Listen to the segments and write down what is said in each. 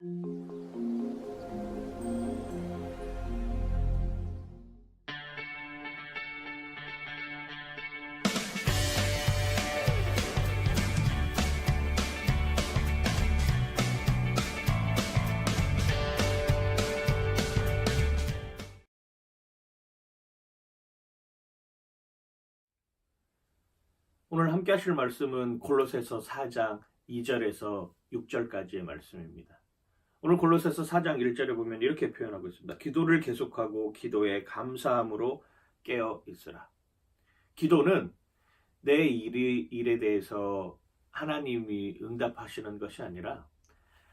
오늘 함께 하실 말씀은 골로새서 4장 2절에서 6절까지의 말씀입니다. 오늘 골로새서 4장 1절에 보면 이렇게 표현하고 있습니다. 기도를 계속하고 기도에 감사함으로 깨어 있으라. 기도는 내 일이, 일에 대해서 하나님이 응답하시는 것이 아니라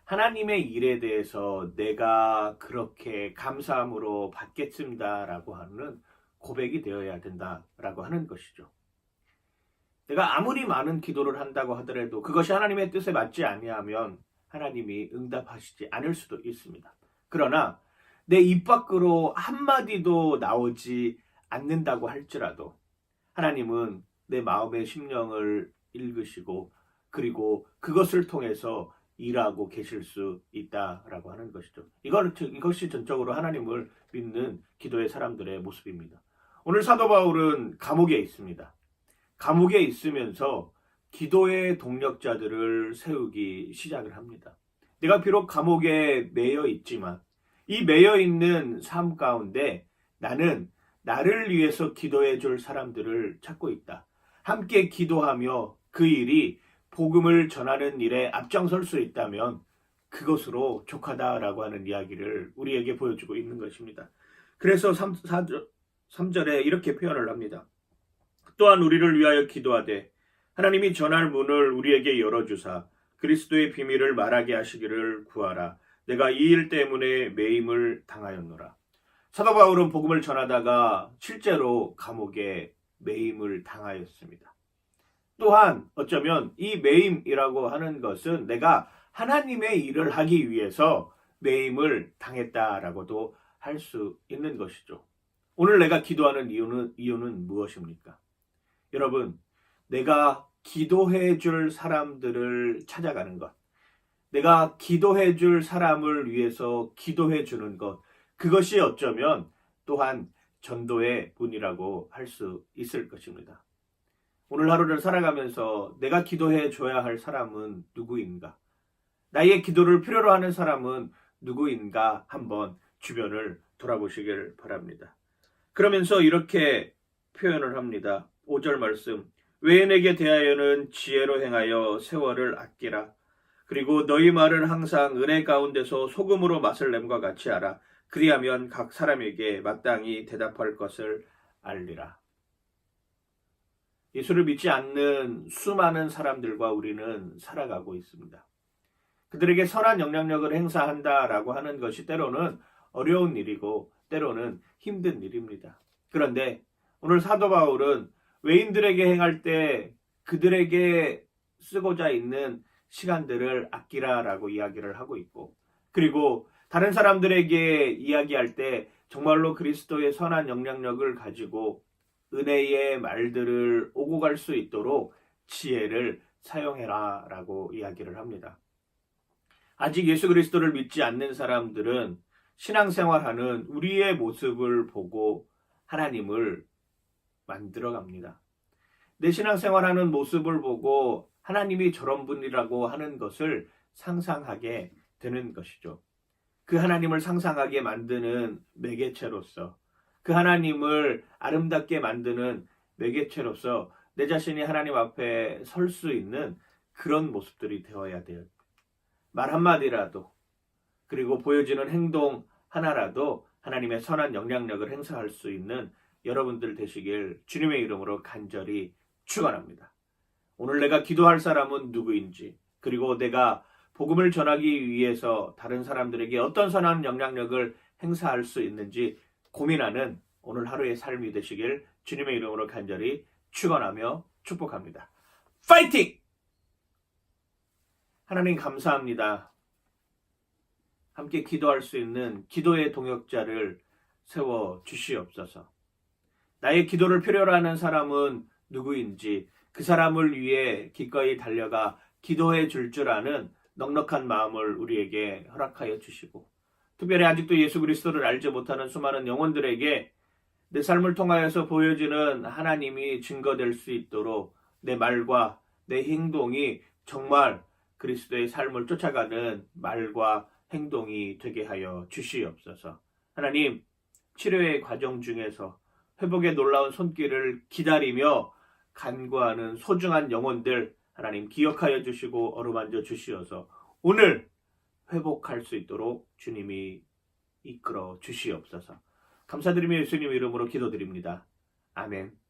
하나님의 일에 대해서 내가 그렇게 감사함으로 받겠습니다라고 하는 고백이 되어야 된다라고 하는 것이죠. 내가 아무리 많은 기도를 한다고 하더라도 그것이 하나님의 뜻에 맞지 아니하면 하나님이 응답하시지 않을 수도 있습니다. 그러나 내 입 밖으로 한마디도 나오지 않는다고 할지라도 하나님은 내 마음의 심령을 읽으시고 그리고 그것을 통해서 일하고 계실 수 있다라고 하는 것이죠. 이걸, 이것이 전적으로 하나님을 믿는 기도의 사람들의 모습입니다. 오늘 사도 바울은 감옥에 있습니다. 감옥에 있으면서 기도의 동력자들을 세우기 시작을 합니다. 내가 비록 감옥에 매여 있지만 이 매여 있는 삶 가운데 나는 나를 위해서 기도해 줄 사람들을 찾고 있다. 함께 기도하며 그 일이 복음을 전하는 일에 앞장설 수 있다면 그것으로 족하다라고 하는 이야기를 우리에게 보여주고 있는 것입니다. 그래서 3, 4절, 3절에 이렇게 표현을 합니다. 또한 우리를 위하여 기도하되 하나님이 전할 문을 우리에게 열어주사 그리스도의 비밀을 말하게 하시기를 구하라. 내가 이 일 때문에 매임을 당하였노라. 사도 바울은 복음을 전하다가 실제로 감옥에 매임을 당하였습니다. 또한 어쩌면 이 매임이라고 하는 것은 내가 하나님의 일을 하기 위해서 매임을 당했다라고도 할 수 있는 것이죠. 오늘 내가 기도하는 이유는, 이유는 무엇입니까? 여러분, 내가 기도해 줄 사람들을 찾아가는 것, 내가 기도해 줄 사람을 위해서 기도해 주는 것, 그것이 어쩌면 또한 전도의 문이라고 할 수 있을 것입니다. 오늘 하루를 살아가면서 내가 기도해 줘야 할 사람은 누구인가? 나의 기도를 필요로 하는 사람은 누구인가? 한번 주변을 돌아보시길 바랍니다. 그러면서 이렇게 표현을 합니다. 5절 말씀. 외인에게 대하여는 지혜로 행하여 세월을 아끼라. 그리고 너희 말을 항상 은혜 가운데서 소금으로 맛을 냄과 같이 하라. 그리하면 각 사람에게 마땅히 대답할 것을 알리라. 예수를 믿지 않는 수많은 사람들과 우리는 살아가고 있습니다. 그들에게 선한 영향력을 행사한다라고 하는 것이 때로는 어려운 일이고 때로는 힘든 일입니다. 그런데 오늘 사도 바울은 외인들에게 행할 때 그들에게 쓰고자 있는 시간들을 아끼라라고 이야기를 하고 있고 그리고 다른 사람들에게 이야기할 때 정말로 그리스도의 선한 영향력을 가지고 은혜의 말들을 오고 갈 수 있도록 지혜를 사용해라 라고 이야기를 합니다. 아직 예수 그리스도를 믿지 않는 사람들은 신앙생활하는 우리의 모습을 보고 하나님을 만들어 갑니다. 내 신앙생활하는 모습을 보고 하나님이 저런 분이라고 하는 것을 상상하게 되는 것이죠. 그 하나님을 상상하게 만드는 매개체로서 그 하나님을 아름답게 만드는 매개체로서 내 자신이 하나님 앞에 설 수 있는 그런 모습들이 되어야 돼요. 말 한마디라도 그리고 보여지는 행동 하나라도 하나님의 선한 영향력을 행사할 수 있는 여러분들 되시길 주님의 이름으로 간절히 축원합니다. 오늘 내가 기도할 사람은 누구인지 그리고 내가 복음을 전하기 위해서 다른 사람들에게 어떤 선한 영향력을 행사할 수 있는지 고민하는 오늘 하루의 삶이 되시길 주님의 이름으로 간절히 축원하며 축복합니다. 파이팅! 하나님 감사합니다. 함께 기도할 수 있는 기도의 동역자를 세워 주시옵소서. 나의 기도를 필요로 하는 사람은 누구인지 그 사람을 위해 기꺼이 달려가 기도해 줄줄 아는 넉넉한 마음을 우리에게 허락하여 주시고 특별히 아직도 예수 그리스도를 알지 못하는 수많은 영혼들에게 내 삶을 통하여서 보여지는 하나님이 증거될 수 있도록 내 말과 내 행동이 정말 그리스도의 삶을 쫓아가는 말과 행동이 되게 하여 주시옵소서. 하나님, 치료의 과정 중에서 회복의 놀라운 손길을 기다리며 간구하는 소중한 영혼들 하나님 기억하여 주시고 어루만져 주시어서 오늘 회복할 수 있도록 주님이 이끌어 주시옵소서. 감사드리며 예수님 이름으로 기도드립니다. 아멘.